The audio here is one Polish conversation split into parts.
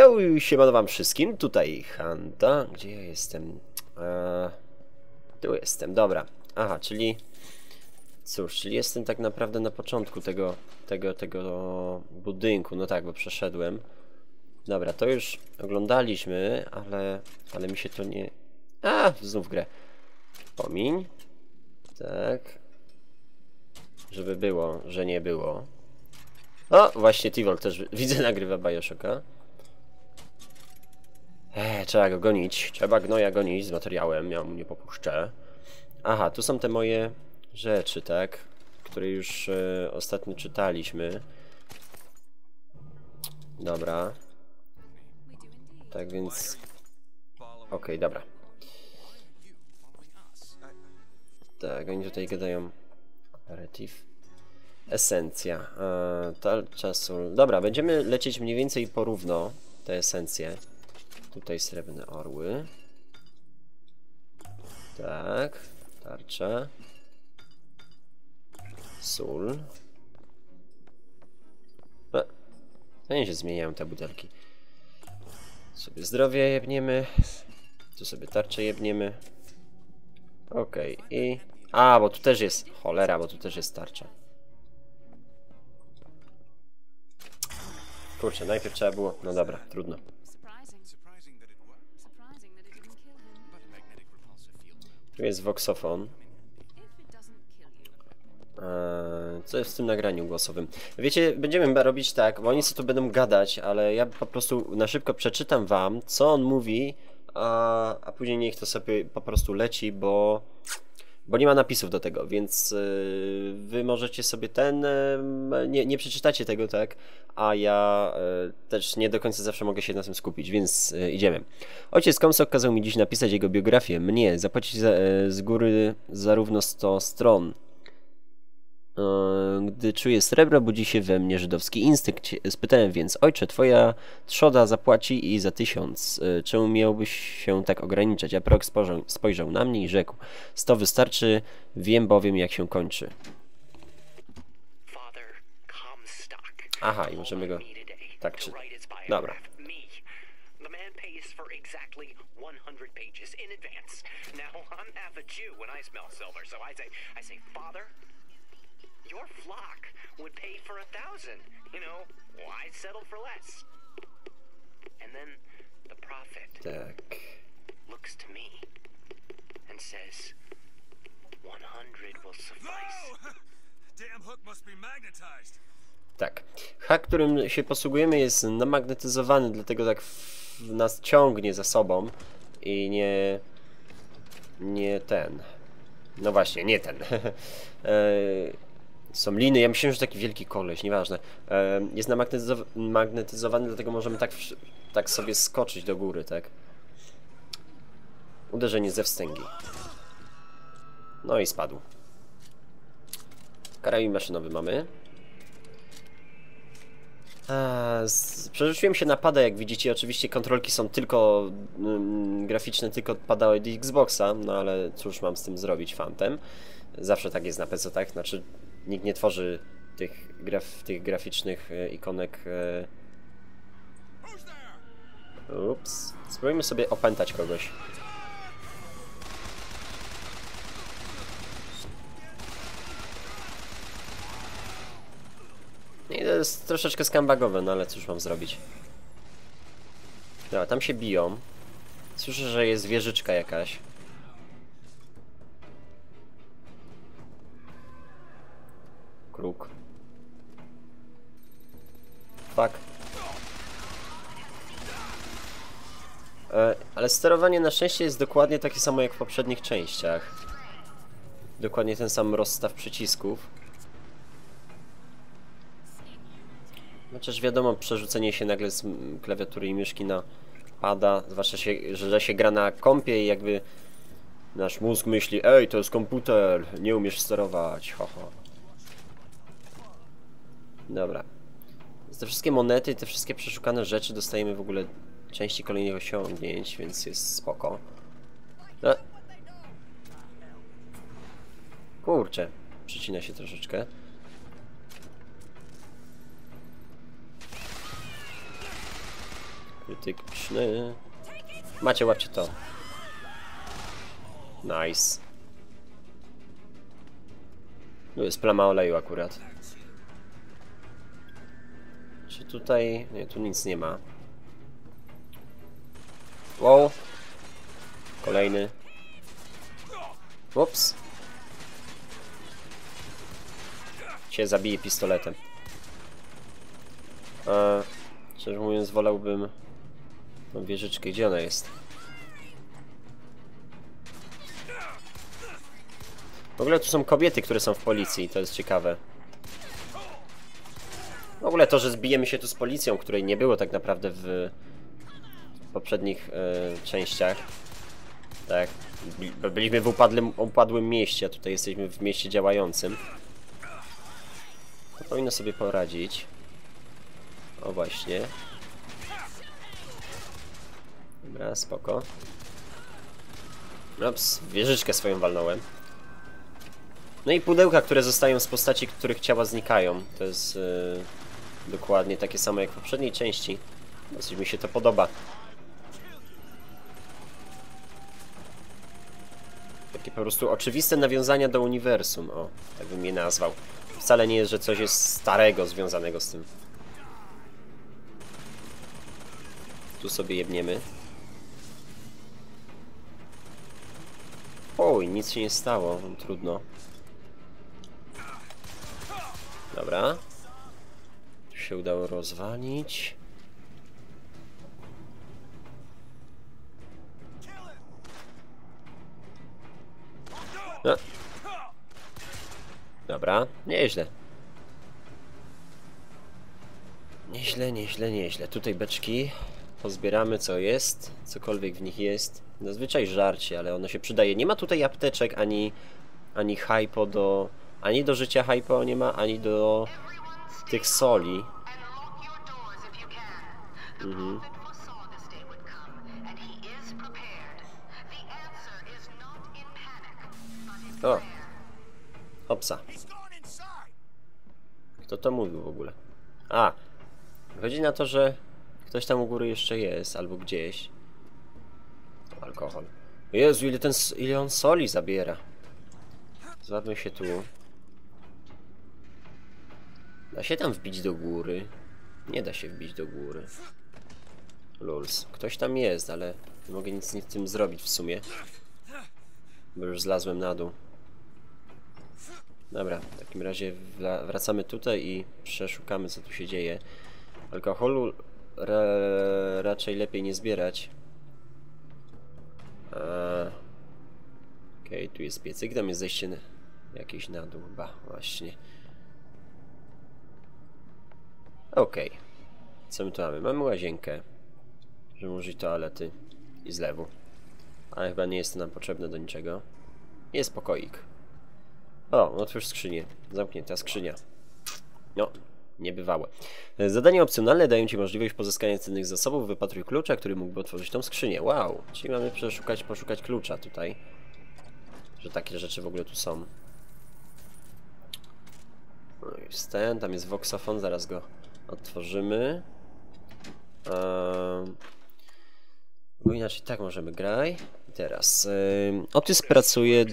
Jo, siemano wam wszystkim, tutaj Hanta, gdzie ja jestem? Eee, tu jestem, dobra. Aha, czyli... Cóż, czyli jestem tak naprawdę na początku tego, tego, tego budynku, no tak, bo przeszedłem. Dobra, to już oglądaliśmy, ale, ale mi się to nie... A, znów grę. Pomiń. Tak. Żeby było, że nie było. O, właśnie Tivol też widzę nagrywa Bioshocka. Eee, trzeba go gonić. Trzeba gnoja gonić z materiałem, ja mu nie popuszczę. Aha, tu są te moje rzeczy, tak? Które już e, ostatnio czytaliśmy. Dobra. Tak więc... Okej, okay, dobra. Tak, oni tutaj gadają... Aperitif. Esencja. E, tarcza sól. Dobra, będziemy lecieć mniej więcej porówno te esencje. Tutaj srebrne orły. Tak. Tarcza. Sól. To nie się zmieniają te butelki. Sobie zdrowie jebniemy. Tu sobie tarczę jebniemy. Okej, okay. i... A, bo tu też jest... Cholera, bo tu też jest tarcza. Kurczę, najpierw trzeba było... No dobra, trudno. Tu jest voxofon. Eee, co jest w tym nagraniu głosowym? Wiecie, będziemy robić tak, bo oni sobie tu będą gadać, ale ja po prostu na szybko przeczytam wam, co on mówi, a, a później niech to sobie po prostu leci, bo bo nie ma napisów do tego, więc yy, wy możecie sobie ten, yy, nie, nie przeczytacie tego, tak, a ja yy, też nie do końca zawsze mogę się na tym skupić, więc y, idziemy. Ojciec Komsok kazał mi dziś napisać jego biografię, mnie, zapłacić za, y, z góry zarówno 100 stron, gdy czuję srebro, budzi się we mnie żydowski instynkt. Spytałem więc, ojcze, twoja trzoda zapłaci i za tysiąc. E, czemu miałbyś się tak ograniczać? A prorok spojrzał, spojrzał na mnie i rzekł, sto wystarczy, wiem bowiem jak się kończy. Aha, i możemy go tak czy... Dobra. Now I'm half a Jew when I smell silver, so I say, I say, Father, your flock would pay for a thousand. You know, why settle for less? And then the prophet tak. looks to me and says, 100 will suffice. No! Damn hook must be magnetized. Tak. Hak, którym się posługujemy jest namagnetyzowany, dlatego tak nas ciągnie za sobą i nie nie ten. No właśnie, nie ten. e, są liny, ja myślałem, że taki wielki koleś, nieważne. E, jest namagnetyzowany, dlatego możemy tak, tak sobie skoczyć do góry, tak? Uderzenie ze wstęgi. No i spadł. Karabin maszynowy mamy. Z, przerzuciłem się na pada, jak widzicie. Oczywiście kontrolki są tylko mm, graficzne, tylko padały od Xboxa, no ale cóż mam z tym zrobić fantem. Zawsze tak jest na PC, tak? Znaczy nikt nie tworzy tych, graf, tych graficznych e, ikonek. E... Ups. Spróbujmy sobie opętać kogoś. I to jest troszeczkę skambagowe, no ale cóż mam zrobić. Dobra, tam się biją. Słyszę, że jest wieżyczka jakaś. Kruk. Fuck. E, ale sterowanie na szczęście jest dokładnie takie samo jak w poprzednich częściach. Dokładnie ten sam rozstaw przycisków. Chociaż wiadomo, przerzucenie się nagle z klawiatury i myszki na pada, zwłaszcza się, że się gra na kompie i jakby nasz mózg myśli, ej, to jest komputer, nie umiesz sterować. Dobra. Te wszystkie monety, te wszystkie przeszukane rzeczy dostajemy w ogóle części kolejnych osiągnięć, więc jest spoko. No. Kurczę, przycina się troszeczkę. Krytyczny. Macie, łapcie to. Nice. Tu jest plama oleju akurat. Tutaj... Nie, tu nic nie ma. Wow. Kolejny. Ups. Cię zabiję pistoletem. A, szczerze mówiąc, wolałbym tą wieżyczkę. Gdzie ona jest? W ogóle tu są kobiety, które są w policji, to jest ciekawe. Ogóle to, że zbijemy się tu z policją, której nie było tak naprawdę w poprzednich e, częściach. Tak. By- Byliśmy w upadłym, upadłym mieście, a tutaj jesteśmy w mieście działającym. To powinno sobie poradzić. O właśnie. Dobra, spoko. Ups, wieżyczkę swoją walnąłem. No i pudełka, które zostają z postaci, których ciała znikają. To jest yy, dokładnie takie samo jak w poprzedniej części. Dosyć mi się to podoba. Takie po prostu oczywiste nawiązania do uniwersum. O, tak bym je nazwał. Wcale nie jest, że coś jest starego związanego z tym. Tu sobie jebniemy. Oj, nic się nie stało. Trudno. Dobra. Się udało rozwalić. No. Dobra, nieźle. Nieźle, nieźle, nieźle. Tutaj beczki. Pozbieramy co jest, cokolwiek w nich jest. Zazwyczaj żarcie, ale ono się przydaje. Nie ma tutaj apteczek ani, ani hypo do... Ani do życia hypo nie ma, ani do tych soli. But in O. Hopsa. Kto to mówił w ogóle? A, wychodzi na to, że ktoś tam u góry jeszcze jest, albo gdzieś. Alkohol. Jezu, ile, ten, ile on soli zabiera. Złapmy się tu. Da się tam wbić do góry? Nie da się wbić do góry. Luls. Ktoś tam jest, ale nie mogę nic z tym zrobić w sumie. Bo już zlazłem na dół. Dobra, w takim razie wracamy tutaj i przeszukamy co tu się dzieje. Alkoholu ra raczej lepiej nie zbierać. Eee, Okej, tu jest piecyk, tam jest zejście na, jakieś na dół chyba, właśnie. Okej. Co my tu mamy? Mamy łazienkę. Możemy użyć toalety i zlewu. Ale chyba nie jest to nam potrzebne do niczego. Jest pokoik. O, otwórz skrzynię. Zamknięta skrzynia. No, niebywałe. Zadania opcjonalne dają Ci możliwość pozyskania cennych zasobów. Wypatruj klucza, który mógłby otworzyć tą skrzynię. Wow, czyli mamy przeszukać, poszukać klucza tutaj. Że takie rzeczy w ogóle tu są. No jest ten, tam jest voxofon, zaraz go otworzymy. Um, bo inaczej tak możemy grać. I Teraz. Otis pracuje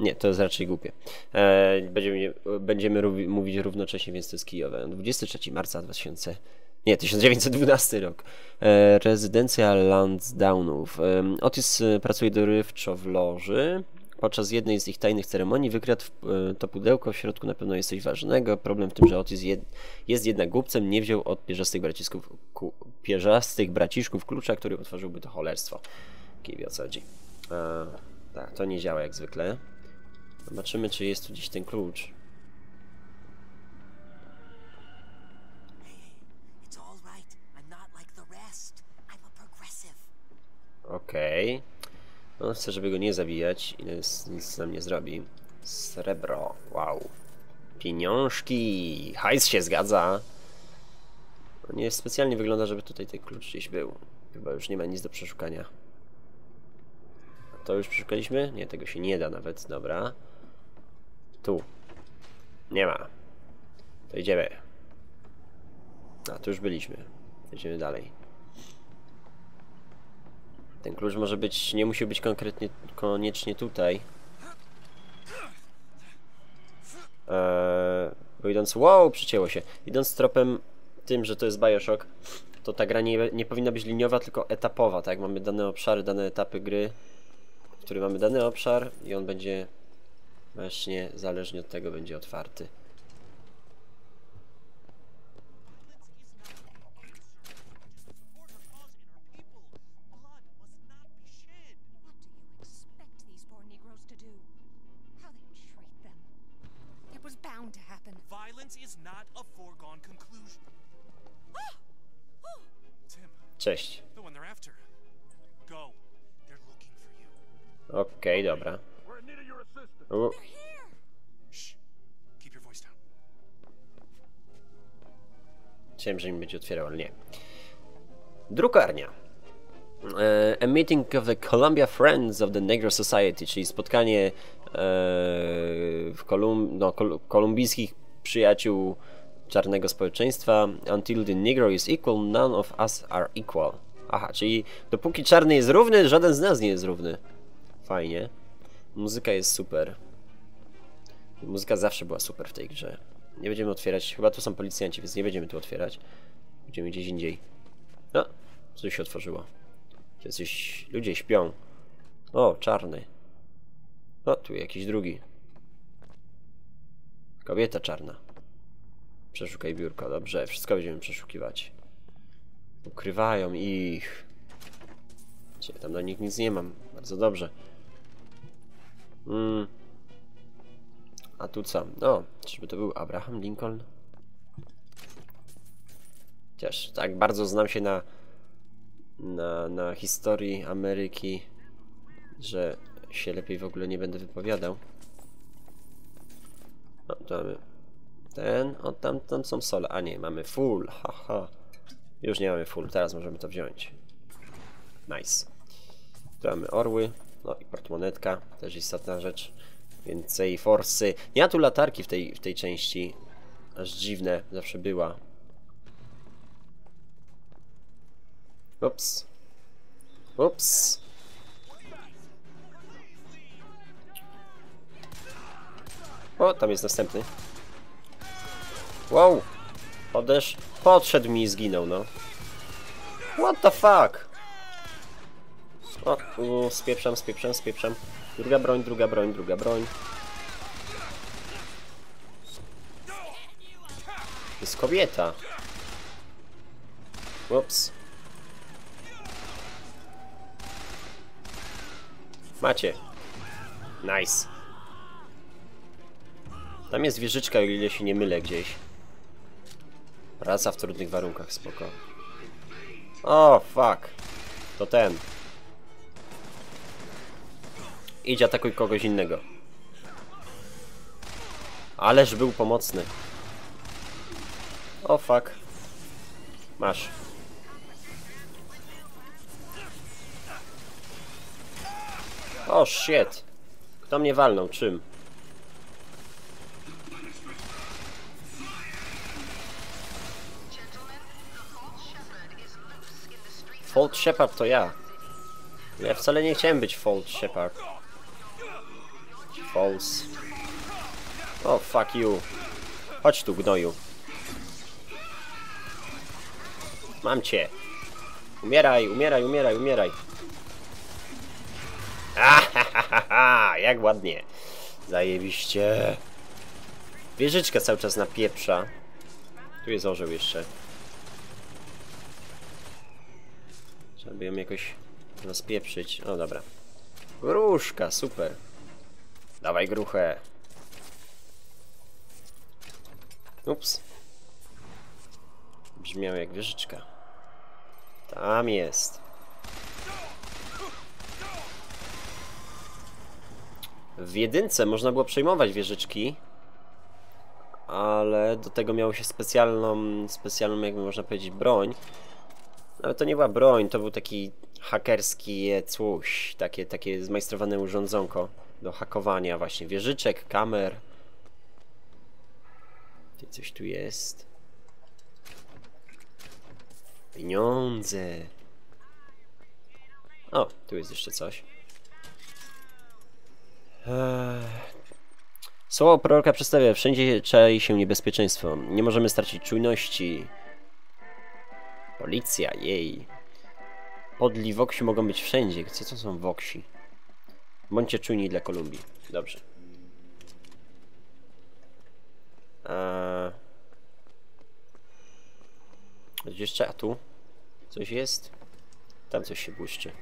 nie, to jest raczej głupie. E, będziemy będziemy mówić równocześnie, więc to jest Kijowe. 23 marca 2000. Nie, 1912 rok. E, rezydencja Lansdownów. E, Otis e, pracuje dorywczo w loży. Podczas jednej z ich tajnych ceremonii wykradł e, to pudełko. W środku na pewno jest coś ważnego. Problem w tym, że Otis jed, jest jednak głupcem. Nie wziął od pierzastych bracisków, ku, pierzastych braciszków klucza, który otworzyłby to cholerstwo. Kij wie o co chodzi. E, tak, to nie działa jak zwykle. Zobaczymy, czy jest tu gdzieś ten klucz. It's all No, chcę, żeby go nie zabijać i nic, nic nam nie zrobi. Srebro, wow. Pieniążki, hajs się zgadza. Nie specjalnie wygląda, żeby tutaj ten klucz gdzieś był. Chyba już nie ma nic do przeszukania. To już przeszukaliśmy? Nie, tego się nie da nawet, dobra. Tu. Nie ma. To idziemy. A, tu już byliśmy. Idziemy dalej. Ten klucz może być, nie musi być konkretnie, koniecznie tutaj. Eee, bo idąc, wow, przycięło się. Idąc tropem tym, że to jest Bioshock, to ta gra nie, nie powinna być liniowa, tylko etapowa, tak? Mamy dane obszary, dane etapy gry, w którym mamy dany obszar i on będzie właśnie, zależnie od tego, będzie otwarty. For you. Okej, dobra. U, Shh. Keep your voice down. Myślałem, że mi będzie otwierał, ale nie. Drukarnia. E, a meeting of the Columbia Friends of the Negro Society, czyli spotkanie e, w Kolum no, kol kolumbijskich przyjaciół czarnego społeczeństwa. Until the Negro is equal, none of us are equal. Aha, czyli dopóki czarny jest równy, żaden z nas nie jest równy. Fajnie. Muzyka jest super. Muzyka zawsze była super w tej grze. Nie będziemy otwierać. Chyba tu są policjanci, więc nie będziemy tu otwierać. Będziemy gdzieś indziej. No, coś się otworzyło. Jacyś ludzie śpią. O, czarny. O, tu jakiś drugi. Kobieta czarna. Przeszukaj biurko, dobrze. Wszystko będziemy przeszukiwać. Ukrywają ich. Gdzie tam na nich nic nie mam. Bardzo dobrze. Mm. A tu co? No, czyżby to był Abraham Lincoln? Chociaż tak bardzo znam się na, na, na historii Ameryki, że się lepiej w ogóle nie będę wypowiadał. Mamy ten, o tam, tam są sole, a nie, mamy full, haha. Już nie mamy full, teraz możemy to wziąć. Nice. Tu mamy orły, no i portmonetka, też istotna rzecz. Więcej forsy. Nie ma tu latarki w tej, w tej części. Aż dziwne, zawsze była. Ups. Ups. O, tam jest następny. Wow. Podesz... Podszedł mi i zginął, no. What the fuck? O, u, spieprzam, spieprzam, spieprzam. Druga broń, druga broń, druga broń. Jest kobieta. Ups. Macie. Nice. Tam jest wieżyczka, o ile się nie mylę gdzieś. Praca w trudnych warunkach, spoko. O, fuck. To ten. Idź atakuj kogoś innego. Ależ był pomocny. O fuck. Masz. O shit. Kto mnie walnął? Czym? Fold Shepard to ja. Ja wcale nie chciałem być Fold Shepard. False. O, fuck you. Chodź tu, gnoju. Mam cię. Umieraj, umieraj, umieraj, umieraj. Ahahaha, jak ładnie. Zajebiście. Wieżyczka cały czas napieprza. Tu jest orzeł jeszcze. Trzeba by ją jakoś rozpieprzyć. O, dobra. Gruszka, super. Dawaj gruchę. Ups. Brzmiał jak wieżyczka. Tam jest. W jedynce można było przejmować wieżyczki, ale do tego miało się specjalną, specjalną jakby można powiedzieć, broń. Ale to nie była broń, to był taki hakerski coś, takie, takie zmajstrowane urządzonko do hakowania właśnie wieżyczek, kamer. Gdzie coś tu jest? Pieniądze. O, tu jest jeszcze coś. Eee. Słowo proroka przedstawia, wszędzie czai się niebezpieczeństwo. Nie możemy stracić czujności. Policja, jej. Podli woksi mogą być wszędzie. Co to są woksi? Bądźcie czujni dla Kolumbii. Dobrze. Eee... Jeszcze, a tu? Coś jest? Tam coś się błyszczy.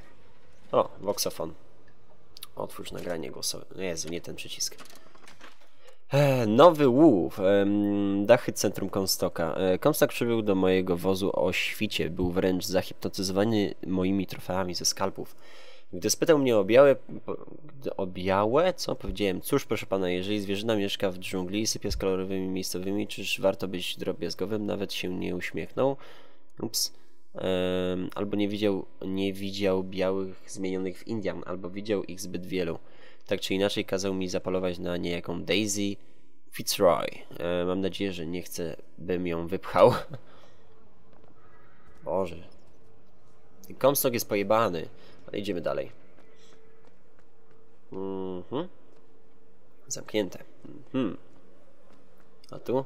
O, voxofon. Otwórz nagranie głosowe. No Jezu, nie ten przycisk. E, nowy łów. dachy centrum Comstocka. E, Comstock przybył do mojego wozu o świcie. Był wręcz zahipnotyzowany moimi trofeami ze skalpów. Gdy spytał mnie o białe... O białe? Co? Powiedziałem, cóż proszę pana, jeżeli zwierzyna mieszka w dżungli i sypie z kolorowymi miejscowymi, czyż warto być drobiazgowym? Nawet się nie uśmiechnął. Ups. Albo nie widział, nie widział białych zmienionych w Indian, albo widział ich zbyt wielu. Tak czy inaczej kazał mi zapalować na niejaką Daisy Fitzroy. E, mam nadzieję, że nie chce, bym ją wypchał. Boże. Ten Comstock jest pojebany. Ale idziemy dalej. Mhm. Zamknięte. Mhm. A tu?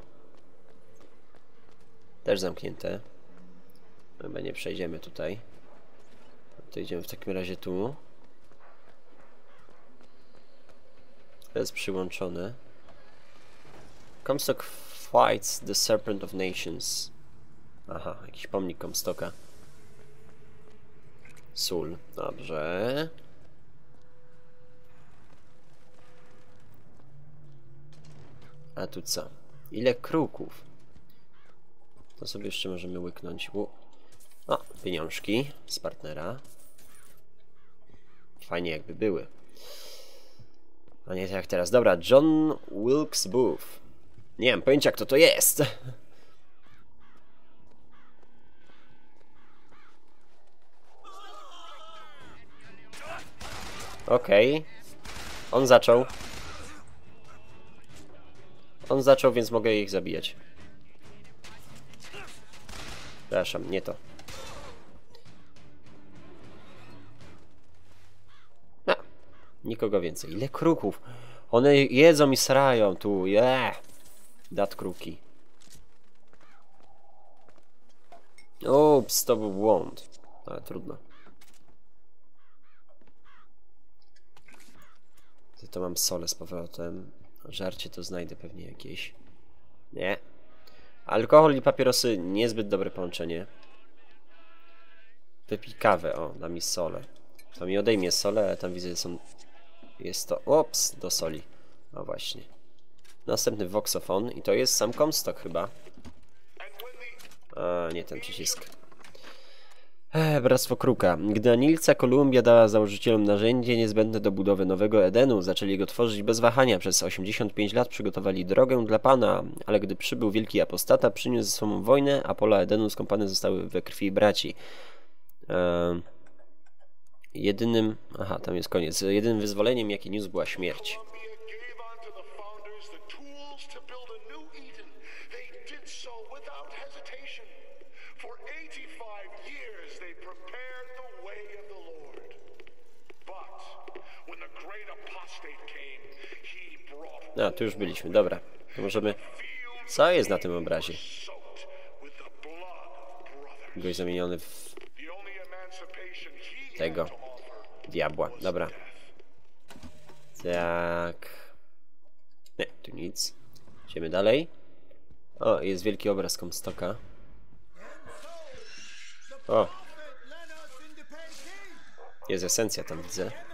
Też zamknięte. Chyba nie przejdziemy tutaj. To idziemy w takim razie tu. Jest przyłączone. Comstock fights the Serpent of Nations. Aha, jakiś pomnik Comstocka. Sól, dobrze. A tu co? Ile kruków? To sobie jeszcze możemy łyknąć. U. O, pieniążki z partnera. Fajnie jakby były. A nie jak teraz. Dobra, John Wilkes Booth. Nie mam pojęcia kto to jest. Okej. On zaczął. On zaczął, więc mogę ich zabijać. Przepraszam, nie to. Nikogo więcej. Ile kruków? One jedzą i srają tu. Je. Dat kruki. Ups, to był błąd. Ale trudno. To mam sole z powrotem. Żarcie to znajdę pewnie jakieś. Nie. Alkohol i papierosy niezbyt dobre połączenie. Wypij kawę, o, da mi sole. To mi odejmie sole, ale tam widzę, że są... Jest to... Ops, do soli. O właśnie. Następny voxofon i to jest sam Comstock chyba. A, nie ten przycisk. Ech, Bractwo Kruka. Gdy Anilca Kolumbia dała założycielom narzędzie niezbędne do budowy nowego Edenu, zaczęli go tworzyć bez wahania. Przez 85 lat przygotowali drogę dla Pana, ale gdy przybył wielki apostata, przyniósł ze sobą wojnę, a pola Edenu skąpane zostały we krwi braci. Ehm, jedynym... Aha, tam jest koniec. Jedynym wyzwoleniem, jakie niósł, była śmierć. Columbia gave unto the founders the tools to build a new Eden. They did so without hesitation. For 85 years they prepared the way of the Lord. But when the great apostate came, he brought A, tu już byliśmy, dobra. To możemy... Co jest na tym obrazie? Goś zamieniony w The only emancipation he tego diabła. Dobra. Tak. Nie, tu nic. Idziemy dalej. O, jest wielki obraz Comstocka. O, jest esencja tam widzę.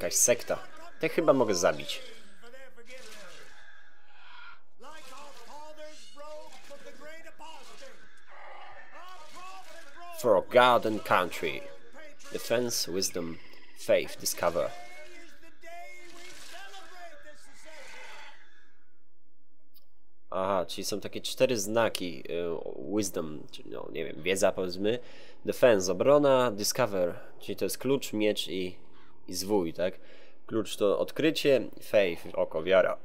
Jakaś sekta. Te chyba mogę zabić. for God and country. Defense, wisdom, faith, discover. Aha, czyli są takie cztery znaki. y, Wisdom, czyli no nie wiem, wiedza powiedzmy. Defense, obrona, discover, czyli to jest klucz, miecz i, i zwój, tak? Klucz to odkrycie, faith, oko, wiara.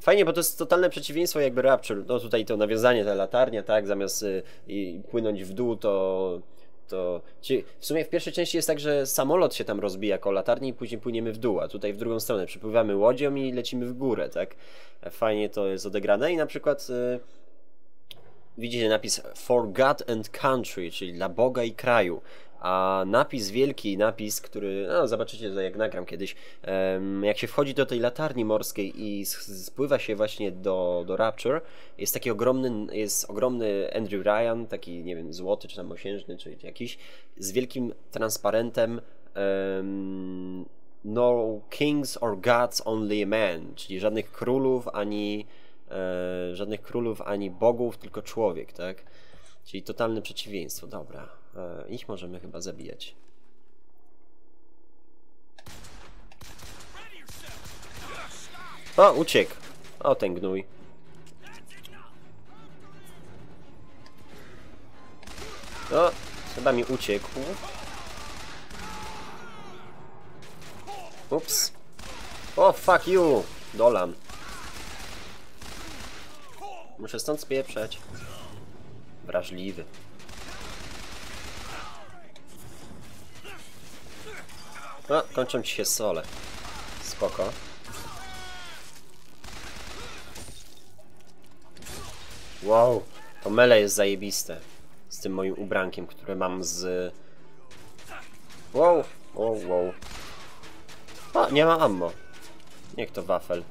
Fajnie, bo to jest totalne przeciwieństwo jakby Rapture. No tutaj to nawiązanie, ta latarnia, tak? Zamiast y, i płynąć w dół, to... to czyli w sumie w pierwszej części jest tak, że samolot się tam rozbija jako latarni i później płyniemy w dół, a tutaj w drugą stronę przypływamy łodzią i lecimy w górę, tak? Fajnie to jest odegrane i na przykład... Y, widzicie napis For God and Country, czyli dla Boga i kraju. A napis wielki, napis, który, no zobaczycie jak nagram kiedyś, jak się wchodzi do tej latarni morskiej i spływa się właśnie do, do Rapture, jest taki ogromny, jest ogromny Andrew Ryan, taki, nie wiem, złoty, czy tam osiężny, czy jakiś, z wielkim transparentem em, No kings or gods, only a man, czyli żadnych królów, ani e, żadnych królów, ani bogów, tylko człowiek, tak? Czyli totalne przeciwieństwo. Dobra, ich możemy chyba zabijać. O, uciekł. O, ten gnój. O, chyba mi uciekł. Ups. O, fuck you! Dolan. Muszę stąd spieprzeć. Wrażliwy. No, kończą ci się sole. Spoko. Wow, to mele jest zajebiste. Z tym moim ubrankiem, które mam z... Wow, wow, wow. A, nie ma ammo. Niech to wafel.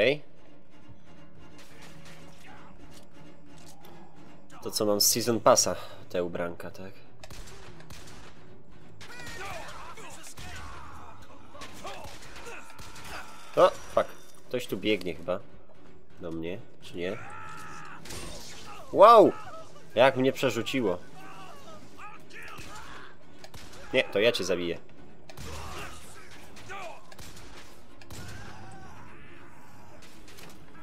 Okej. To co mam z Season Passa, te ubranka, tak? O, fuck. Ktoś tu biegnie chyba. Do mnie, czy nie? Wow! Jak mnie przerzuciło. Nie, to ja cię zabiję.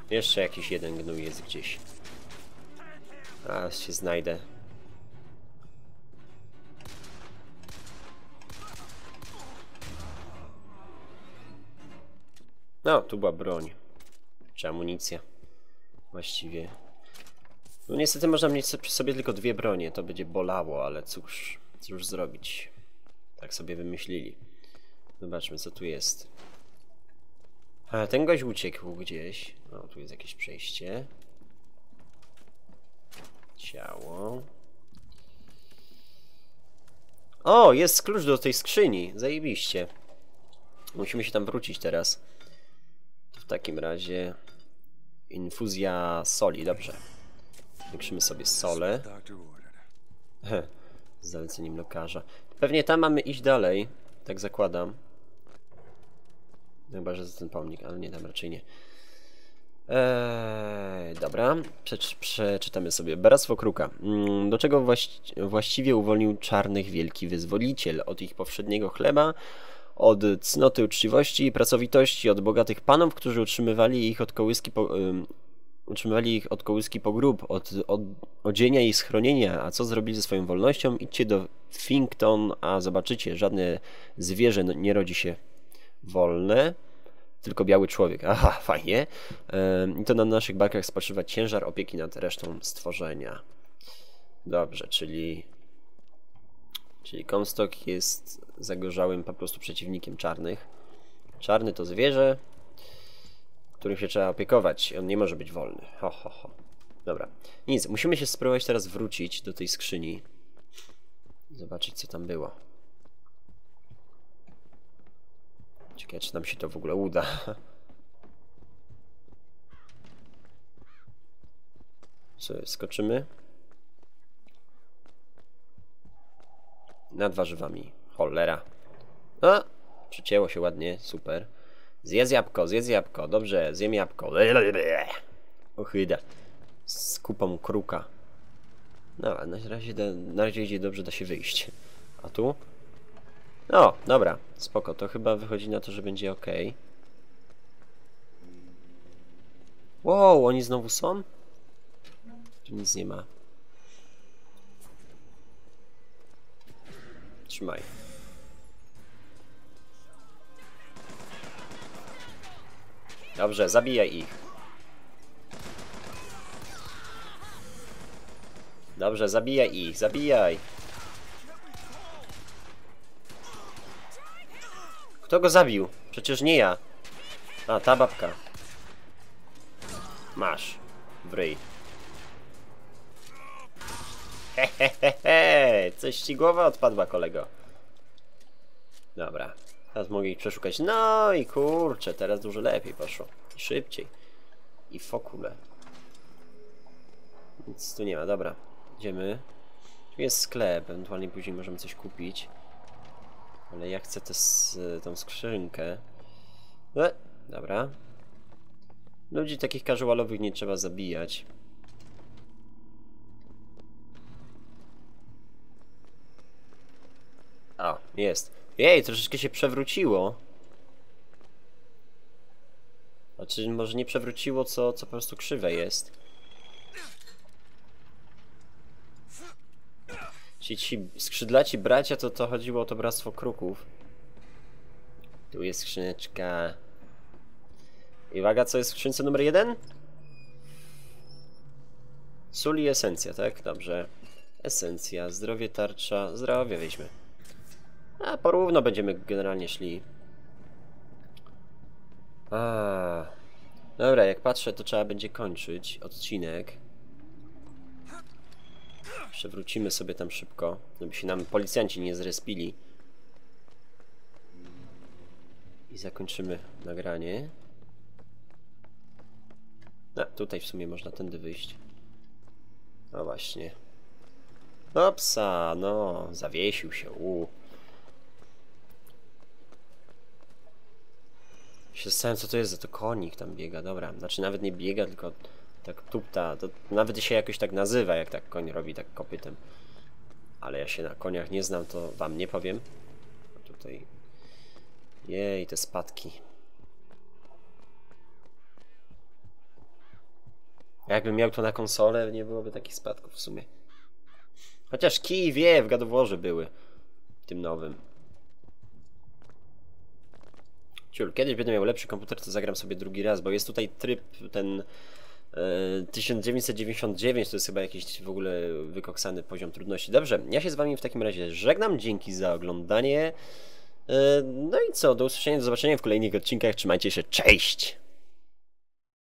Jeszcze jakiś jeden gnój jest gdzieś. A się znajdę. No, tu była broń. Czy amunicja. Właściwie. No niestety można mieć sobie tylko dwie bronie. To będzie bolało, ale cóż. Cóż zrobić. Tak sobie wymyślili. Zobaczmy, co tu jest. A, ten gość uciekł gdzieś. O, tu jest jakieś przejście. Ciało. O, jest klucz do tej skrzyni. Zajebiście. Musimy się tam wrócić teraz. W takim razie... Infuzja soli, dobrze. Zwiększymy sobie solę. Z zaleceniem lekarza. Pewnie tam mamy iść dalej. Tak zakładam. Chyba, że za ten pomnik, ale nie, tam raczej nie. Eee, dobra, Przeczy- przeczytamy sobie. Bractwo Kruka. Mm, Do czego właści właściwie uwolnił czarnych wielki wyzwoliciel? Od ich powszedniego chleba, od cnoty uczciwości i pracowitości, od bogatych panów, którzy utrzymywali ich od kołyski po, ym, utrzymywali ich od kołyski po grób, od, od odzienia i schronienia. A co zrobili ze swoją wolnością? Idźcie do Finkton, a zobaczycie, żadne zwierzę nie rodzi się wolne, tylko biały człowiek. Aha, fajnie. I to na naszych barkach spoczywa ciężar opieki nad resztą stworzenia. Dobrze, czyli... Czyli Comstock jest zagorzałym po prostu przeciwnikiem czarnych. Czarny to zwierzę, którym się trzeba opiekować. On nie może być wolny. Ho, ho, ho. Dobra. Nic, musimy się spróbować teraz wrócić do tej skrzyni. Zobaczyć, co tam było. Ciekawe, czy nam się to w ogóle uda. Co, skoczymy? Nad warzywami. Cholera. A! Przycięło się ładnie, super. Zjedz jabłko, zjedz jabłko. Dobrze, zjem jabłko. Ochyda. Z kupą kruka. No, na razie, na razie idzie dobrze, da się wyjść. A tu? No, dobra, spoko. To chyba wychodzi na to, że będzie ok. Wow, oni znowu są? Tu nic nie ma. Trzymaj. Dobrze, zabijaj ich. Dobrze, zabijaj ich, zabijaj. Kto go zabił? Przecież nie ja. A, ta babka. Masz. Wryj. Hehehehe, coś ci głowa odpadła, kolego. Dobra, teraz mogę ich przeszukać. No i kurczę, teraz dużo lepiej poszło. I szybciej. I w ogóle. Nic tu nie ma, dobra. Idziemy. Tu jest sklep, ewentualnie później możemy coś kupić. Ale ja chcę tę tą skrzynkę. E, dobra. Ludzi takich casualowych nie trzeba zabijać. A, jest. Jej, troszeczkę się przewróciło. Znaczy, może nie przewróciło, co, co po prostu krzywe jest. Ci, ci skrzydlaci bracia, to to chodziło o to bractwo kruków. Tu jest skrzyneczka. I uwaga, co jest w skrzynce numer jeden? Sól i esencja, tak? Dobrze. Esencja, zdrowie, tarcza, zdrowie weźmy. A porówno będziemy generalnie szli. A. Dobra, jak patrzę, to trzeba będzie kończyć odcinek. Przewrócimy sobie tam szybko, żeby się nam policjanci nie zrespili. I zakończymy nagranie. A, tutaj w sumie można tędy wyjść. No właśnie. Opsa, no, zawiesił się, u. Się zastanawiam, co to jest za to konik tam biega, dobra. Znaczy nawet nie biega, tylko tak tupta. To nawet się jakoś tak nazywa, jak tak koń robi tak kopytem. Ale ja się na koniach nie znam, to wam nie powiem. Tutaj... Jej, te spadki. Jakbym miał to na konsolę, nie byłoby takich spadków w sumie. Chociaż kij wie, w gadoworze były. W tym nowym. Ciul, kiedyś będę miał lepszy komputer, to zagram sobie drugi raz, bo jest tutaj tryb ten 1999, to jest chyba jakiś w ogóle wykoksany poziom trudności. Dobrze, ja się z wami w takim razie żegnam, dzięki za oglądanie. E, no i co, do usłyszenia, do zobaczenia w kolejnych odcinkach, trzymajcie się, cześć!